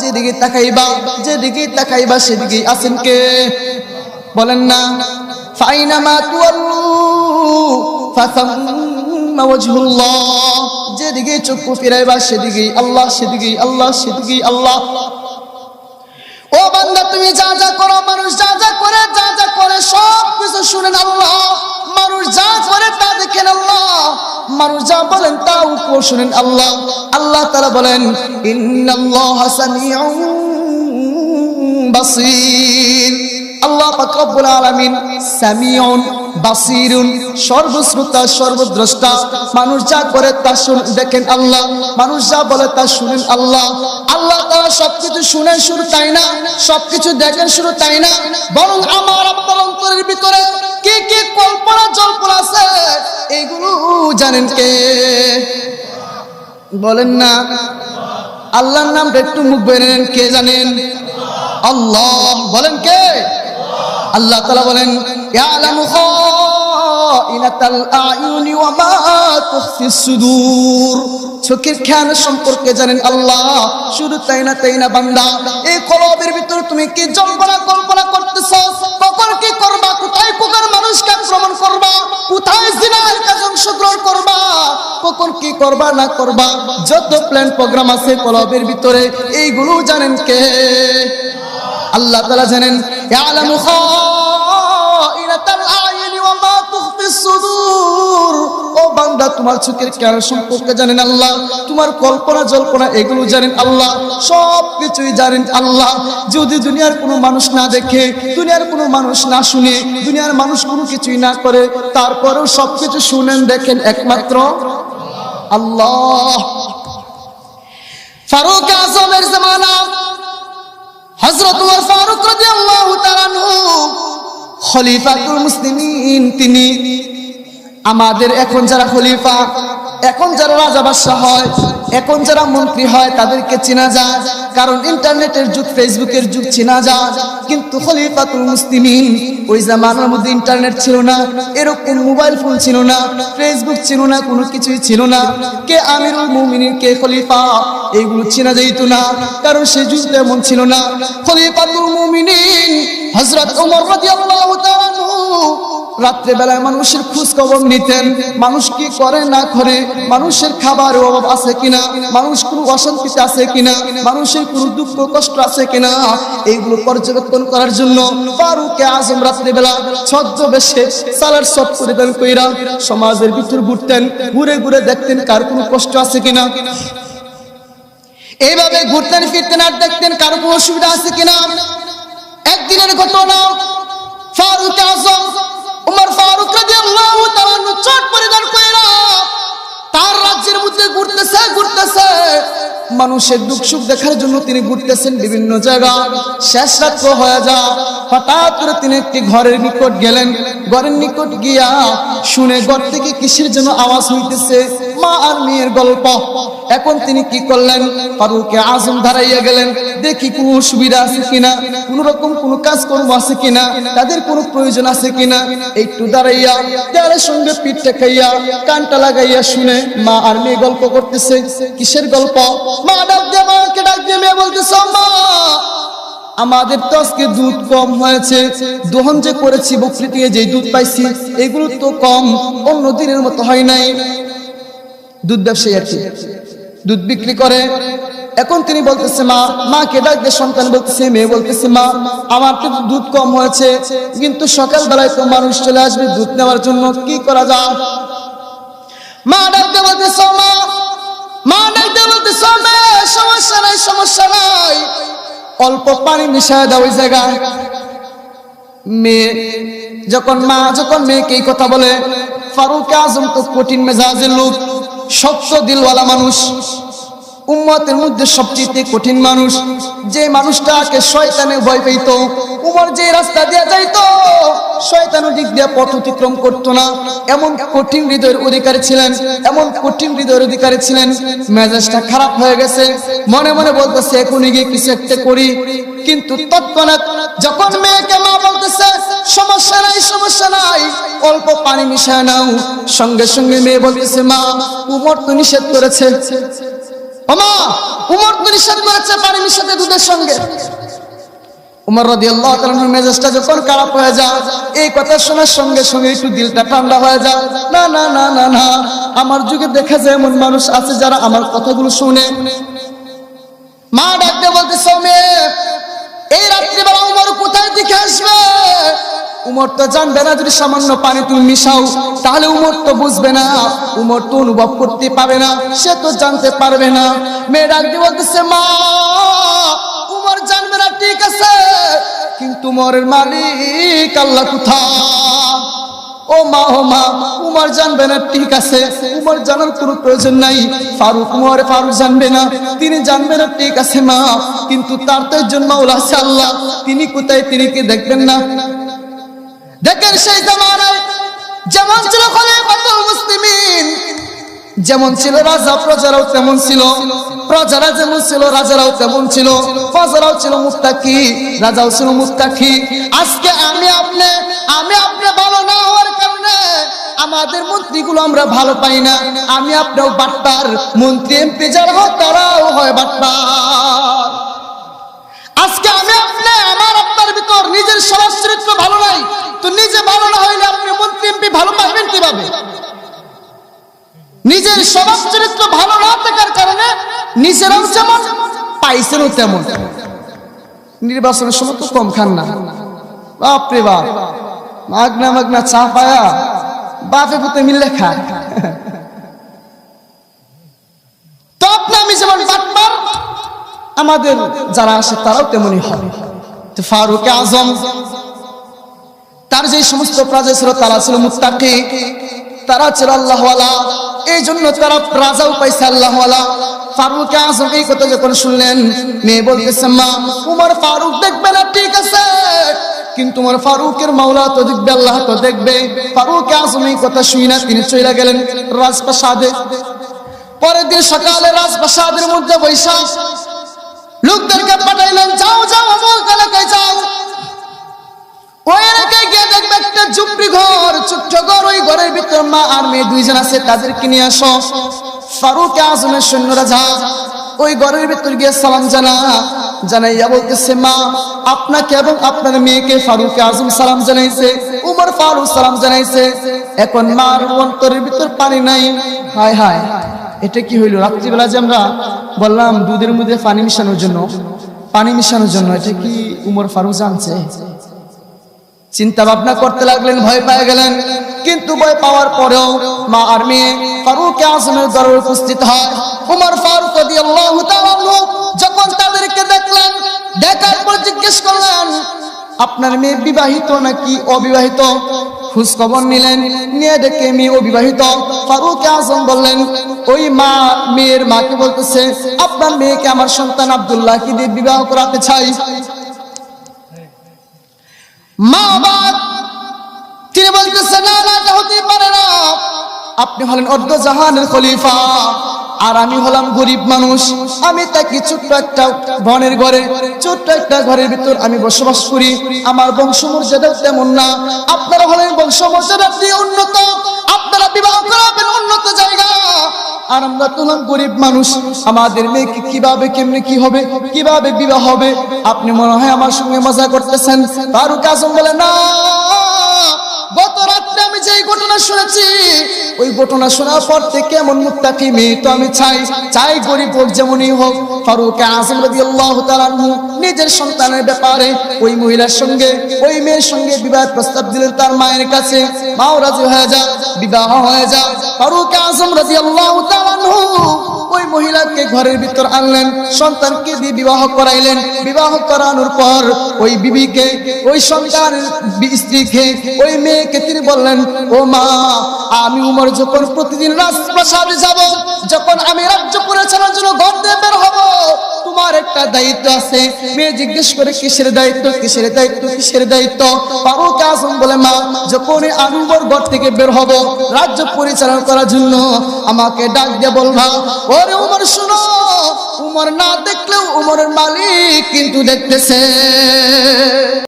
যেদিকে তাকাইবা যেদিকে তাকাইবা সেদিকে কে? বলেন না। ফাইনামা যেদিকে চক্ষু ফিরাইবা সেদিকেই আল্লাহ সেদিকেই আল্লাহ সেদিকেই আল্লাহ। ও বান্দা, তুমি যা যা করো, মানুষ যা যা করে, যা যা করে সব কিছু শুনেন আল্লাহ। মানুষ যা করে তা দেখেন আল্লাহ। মানুষ যা বলেন আল্লাহ। আল্লাহ তারা বলেন সর্বশ্রোতা, সর্বদ্রষ্টা, মানুষ যা করে তা দেখেন আল্লাহ। মানুষ যা বলে তা শুনেন আল্লাহ। আল্লাহ তারা সবকিছু শুনে শুরু তাই না, সবকিছু দেখেন শুরু তাই না, বরং আমার ভিতরে এইগুলো জানেন কে? বলেন না। আল্লাহর নামটা একটু মুখ বের নেন কে জানেন? আল্লাহ। বলেন কে? আল্লাহ তালা বলেন চোখের খেয়াল সম্পর্কে জানেন আল্লাহ। শুধু তাই না তাই না বান্দা, এই কলবের ভিতরে তুমি কি জল্পনা কল্পনা করতেছ কখন করবা, কোথায় কোকার মানুষকে আক্রমণ করবা, কোথায় জিনার কাজ অংশগ্রহণ করবা কখন কি করবা না করবা, যত প্ল্যান প্রোগ্রাম আছে কলবের ভিতরে, এইগুলো জানেন কে? আল্লাহ তালা জানেন, ইয়ালামু খাইনাতাল আয়ুনি ওয়া মা তুখফিস সুদূর। ও বান্দা, তোমার চোখের সম্পর্কে জানেন আল্লাহ, তোমার কল্পনা জল্পনা এগুলো জানেন আল্লাহ সব কিছুই জানেন আল্লাহ। যদি দুনিয়ার কোনো মানুষ না দেখে, দুনিয়ার কোনো মানুষ না শুনে, দুনিয়ার মানুষ কোনো কিছুই না করে, তারপরেও সব কিছু শুনেন, দেখেন একমাত্র আল্লাহ। ফারুক আজমের ওমর ফারুক তাআলা আনহু খলিফাতুল মুসলিমিন তিনি আমাদের এখন যারা খলিফা এখন যারা রাজা বাদশাহ হয় এখন যারা মন্ত্রী হয়, তাদেরকে চেনা যায়। কারণ ইন্টারনেটের যুগ, ফেসবুকের যুগ, চেনা যায়। কিন্তু খলিফাতুল মুসলিমিন, ওই জামানার মধ্যে ইন্টারনেট ছিল না, এরকম মোবাইল ফোন ছিল না, ফেসবুক ছিল না, কোনো কিছুই ছিল না। কে আমিরুল মুমিনিন, কে খলিফা, এইগুলো চেনা যাইত না। কারণ সে যুগ এমন ছিল না। খলিফাতুল মুমিনিন, হযরত ওমর রাদিয়াল্লাহু তাআলা আনহু রাত্রে বেলায় মানুষের খোঁজ খবর নিতেন। মানুষ কি করে, না করে, মানুষের খাবার অভাব আছে কিনা, মানুষ কোনো অশান্তিতে আছে কিনা, মানুষের কোনো দুঃখ, কষ্ট আছে কিনা, এইগুলো পর্যবেক্ষণ করার জন্য ফারুকে আজম রাত্রে বেলা ছদ্মবেশে সালার সব পরিধান কইরা সমাজের ভিতর ঘুরতেন, ঘুরে ঘুরে দেখতেন কার কোনো কষ্ট আছে কিনা। এইভাবে ঘুরতেন, ফিরতেন আর দেখতেন কার কোনো অসুবিধা আছে কিনা। একদিনের ঘটনা, ফারুক আজম মানুষের দুঃখ সুখ দেখার জন্য তিনি ঘুরতেছেন বিভিন্ন জায়গা। শেষ রাত্র হয়ে যা হঠাৎ করে তিনি একটি ঘরের নিকট গেলেন। ঘরের নিকট গিয়া শুনে ঘর থেকে কিসের জন্য আওয়াজ হইতেছে? মা আর মেয়ের গল্প। এখন তিনি কি করলেন? ফারুকে আজম দাঁড়াইয়া গেলেন। দেখি কোনো অসুবিধা আছে কিনা? কোন রকম কোনো কাজ কর্ম আছে কিনা? তাদের কোনো প্রয়োজন আছে কিনা? একটু দাঁড়াইয়া দেয়ালের সঙ্গে পিঠটা খাইয়া কানটা লাগাইয়া শুনে মা আর মেয়ে গল্প করতেছে। কিসের গল্প? মা ডাক দিয়ে, মাকে ডাক দিয়ে মেয়ে বলতেছে, মা, আমাদের তো আজকে দুধ কম হয়েছে। দোহন যে করেছি বকরি থেকে যে দুধ পাইছি, এগুলো তো কম। অন্য দিনের মতো হয় নাই। দুধ ব্যবসায়ী কি। দুধ বিক্রি করে। এখন তিনি বলতেছে, মা, মাকে ডাক দিয়ে সন্তান বলতেছে, মেয়ে বলতেছে, মা, আমার তো দুধ কম হয়েছে, কিন্তু সকাল বেলায় তো মানুষ চলে আসবে দুধ নেওয়ার জন্য, কি করা যায়? মা ডাকতে দিয়ে বলতেছে, মা মা ডাক দিয়ে সমস্যা নাই সমস্যা নাই। অল্প পানি মিশায় দাও ওই জায়গায়। মেয়ে, যখন মা, যখন মেয়েকে এই কথা বলে, ফারুক আজম তো কঠিন মেজাজের লোক। শক্ত দিলওয়ালা মানুষ। উম্মতের মধ্যে সবচেয়ে কঠিন মানুষ। যে মানুষটাকে শয়তানে ভয় পেত উমর যে রাস্তা দিয়ে যাইতো শয়তান দিক দিয়ে পথ অতিক্রম করতো না। এমন কঠিন হৃদয়ের অধিকারী ছিলেন, এমন কঠিন হৃদয়ের অধিকারী ছিলেন। মেজাজটা খারাপ হয়ে গেছে। মনে মনে বলতেছে, এখনই গিয়ে কিছু একটা করি। কিন্তু তৎক্ষণাৎ যখন মেয়েকে মা বলতেছে, সমস্যা নাই সমস্যা নাই, অল্প পানি মিশায় নাও। সঙ্গে সঙ্গে মেয়ে বলতেছে, মা, উমর তো নিষেধ করেছে। মা, উমর তো নিষেধ করেছে পানি মিশাতে দুধের সঙ্গে। উমর মেজাজটা যখন খারাপ হয়ে যায়, এই কথা শোনার সঙ্গে সঙ্গে একটু দিলটা ঠান্ডা হয়ে যায়। না না না না না, আমার যুগে দেখা যায় এমন মানুষ আছে যারা আমার কথাগুলো শুনে। মা ডাকতে বলতেছে মেয়ে এই রাত্রিবেলা উমর কোথায় দিকে আসবে? উমর তো জানবে না, যদি সামান্য পানি তুমি মিশাও, তাহলে উমর তো বুঝবে না, উমর তো অনুভব করতে পারবে না, সে তো জানতে পারবে না। মেয়ে ডাকতে বলতেছে, মা, উমর জানবে না, ঠিক আছে, কিন্তু উমরের মালিক আল্লাহ কোথায়? ও মা ও মা, উমর জানবে না, ঠিক আছে। উমর জানার কোনো প্রয়োজন নাই। ফারুক উমর ফারুক জানবে না। তিনি জানবে না, ঠিক আছে, মা। কিন্তু তার তো একজন মাওলা আছে আল্লাহ। তিনি কোথায়, তিনি কি দেখবেন না? দেখেন সেই জামানায় যেমন ছিল খলিফাতুল মুসলিমিন, যেমন ছিল রাজা, প্রজারাও তেমন ছিল। প্রজারা যেমন ছিল, রাজারাও তেমন ছিল। প্রজারাও ছিল মুত্তাকি, রাজাও ছিল মুত্তাকি। আজকে আমি আপনি আমি আপনি ভালো না আমাদের মন্ত্রীগুলো আমরা ভালো পাই না। আমি আপনিও বাটপার, মন্ত্রী এমপি যারা হয় তারাও হয় বাটপার। আজকে আমি আপনি, আমার আপনার ভিতর নিজের স্বভাব চরিত্র ভালো নাই। তো নিজে ভালো না হইলে আপনি মন্ত্রী এমপি ভালো পাইবেন কীভাবে? নিজের স্বভাব চরিত্র ভালো না থাকার কারণে নিজেরাও যেমন পাইছেনও তেমন। নির্বাচনের সময় তো কম খান না। বাপরে বাপ। মাগনা মাগনা, চা পায়া। বাপে পুতে মিললে খায় তো আপনি যেমন বাটপার আমাদের যারা আসে তারাও তেমনই হবে তো ফারুক আজম, তার যে সমস্ত প্রজা ছিল, তারা ছিল মুত্তাকি। তারা ছিল আল্লাহওয়ালা। এই জন্য তারা রাজাও পাইছে আল্লাহওয়ালা। ফারুক আজম এই কথা যখন শুনলেন, মেয়ে বলতেছে, মা, উমর ফারুক দেখবে না ঠিক আছে কিন্তু তোমার ফারুকের মাওলা তো দেখবে, আল্লাহ তো দেখবে। ফারুক আজম কথা শুই না, তিনি চলে গেলেন রাজপ্রাসাদে। পরের দিন সকালে রাজপ্রাসাদের মধ্যে বৈশাখ লোকদেরকে পাঠাইলেন, যাও যাও অমুক এলাকায় যাও। ওই এলাকায় গিয়ে দেখবে একটা ঝুপড়ি ঘর, ছোট্ট ঘর, ওই ঘরের ভিতর মা আর মেয়ে দুইজন আছে, তাদেরকে নিয়ে আসো। ফারুক আজমের সৈন্যরা যা ওই ঘরের ভিতর গিয়ে সালাম জানা, জানাইয়া বলতেছে, মা, আপনাকে এবং আপনার মেয়েকে ফারুক আজম সালাম জানাইছে, উমর ফারুক সালাম জানাইছে। এখন মার অন্তরের ভিতর পানি নাই। হায় হায়, এটা কি হইল? রাত্রিবেলা যে আমরা বললাম, দুধের মধ্যে পানি মিশানোর জন্য। পানি মিশানোর জন্য, এটা কি উমর ফারুক জানছে? চিন্তা ভাবনা করতে লাগলেন, ভয় পেয়ে গেলেন। কিন্তু ভয় পাওয়ার পরেও মা আর মেয়ে ফারুক আজমের দরবারে উপস্থিত হয়। উমর ফারুক যখন তাদেরকে দেখলেন, দেখার পর জিজ্ঞেস করলেন, আপনার মেয়ে বিবাহিত নাকি অবিবাহিত? খোঁজ খবর নিলেন নিয়ে দেখে মেয়ে অবিবাহিত। ফারুক আজম বললেন, ওই মা, মেয়ের মাকে বলতেছে, আপনার মেয়েকে আমার সন্তান আব্দুল্লাহ কি দিয়ে বিবাহ করাতে চাই? মা বাবা তিনি বলতেছে, না না, হতেই পারে না। আপনি হলেন অর্ধ জাহানের খলিফা। আর আমি হলাম গরিব মানুষ। আমি তাকে ছোট্ট একটা বনের ঘরে। ছোট্ট একটা ঘরের ভিতর আমি বসবাস করি। আমার বংশমর্যাদাও তেমন না। আপনারা হলেন বংশমর্যাদা দিয়ে উন্নত। আপনারা বিবাহ করাবেন উন্নত জায়গা। আর আমরা তো গরিব মানুষ। আমাদের মেয়েকে কীভাবে, কেমনে কি হবে? কীভাবে বিবাহ হবে? আপনি মনে হয় আমার সঙ্গে মজা করতেছেন। ফারুক আজম বলে, না গত রাত্রে আমি যেই ঘটনা শুনেছি। ওই ঘটনা শোনার পর থেকে এমন মুত্তাকি মেয়ে তো আমি চাই। চাই গরিব হোক, যেমনই হোক। ফারুক নিজের সন্তানের ব্যাপারে ওই মহিলার সঙ্গে, ওই মেয়ের সঙ্গে বিবাহ প্রস্তাব দিলেন তার মায়ের কাছে। মাও রাজি হয়ে যা, বিবাহ হয়ে যা। ফারুক আজম রাদিয়াল্লাহু তাআলা মহিলাকে ঘরের ভিতর আনলেন, সন্তানকে দিয়ে বিবাহ করাইলেন। বিবাহ করানোর পর ওই বিবিকে, ওই সন্তান স্ত্রীকে, ওই মেয়েকে তিনি বললেন, ও মা, আমি উমর যখন প্রতিদিন রাজপ্রাসাদে যাব, যখন আমি রাজ্য পরিচালনার জন্য ঘর দিয়ে বের হব, তোমার একটা দায়িত্ব আছে। মেয়ে জিজ্ঞেস করে, কিসের দায়িত্ব কিসের দায়িত্ব কিসের দায়িত্ব? ফারুক আজম বলে, মা যখন আমি উমর ঘর থেকে বের হব, রাজ্য পরিচালনা করার জন্য আমাকে ডাক দিয়ে বলবা, ওরে উমর, শুনো উমর না দেখলেও উমরের মালিক কিন্তু দেখতেছে।